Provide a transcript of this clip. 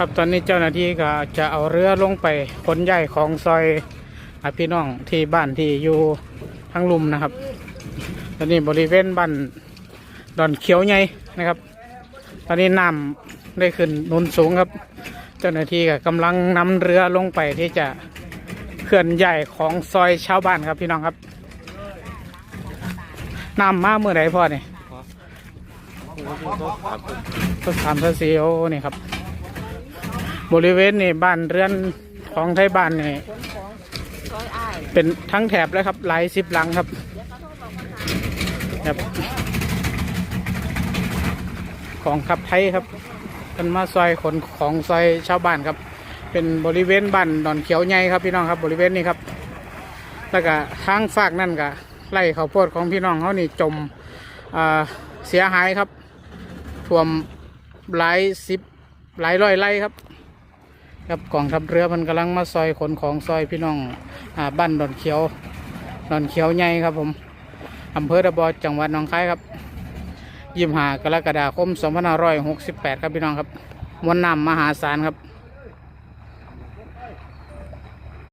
ครับตอนนี้เจ้าหน้าที่ก็จะเอาเรือลงไปขนใหญ่ของซอยอาพี่น้องที่บ้านที่อยู่ทั้งลุมนะครับ ตอนนี้บริเวณบ้านดอนเขียวใหญ่นะครับ ตอนนี้น้ำได้ขึ้นนุนสูงครับ เจ้าหน้าที่ก็กำลังนำเรือลงไปที่จะเคลื่อนใหญ่ของซอยชาวบ้านครับพี่น้องครับน้ำมาเมื่อไหร่พ่อเนี่ยก็สามสี่โอนี่ครับ บริเวณนี่บ้านเรือนของไทยบ้านนี่เป็นทั้งแถบเลยครับ หลายสิบหลังครับครับของขับไทยครับเป็นมาซอยขนของซอยชาวบ้านครับ เป็นบริเวณบ้านดอนเขียวใหญ่ครับพี่น้องครับ บริเวณนี้ครับ แล้วก็ทางฝากนั่นก็ไร่ข้าวโพดของพี่น้องเขานี่จมเสียหายครับท่วมหลายสิบหลายร้อยไร่ครับ ครับกองทัพเรือมันกำลังมาซอยขนของซอยพี่น้องอ่าบ้านดอนเขียวดอนเขียวใหญ่ครับผมอำเภอตะบอจังหวัดหนองคายครับยิมหากรกฎาคม2568ครับพี่น้องครับมวลน้ำมหาศาลครับ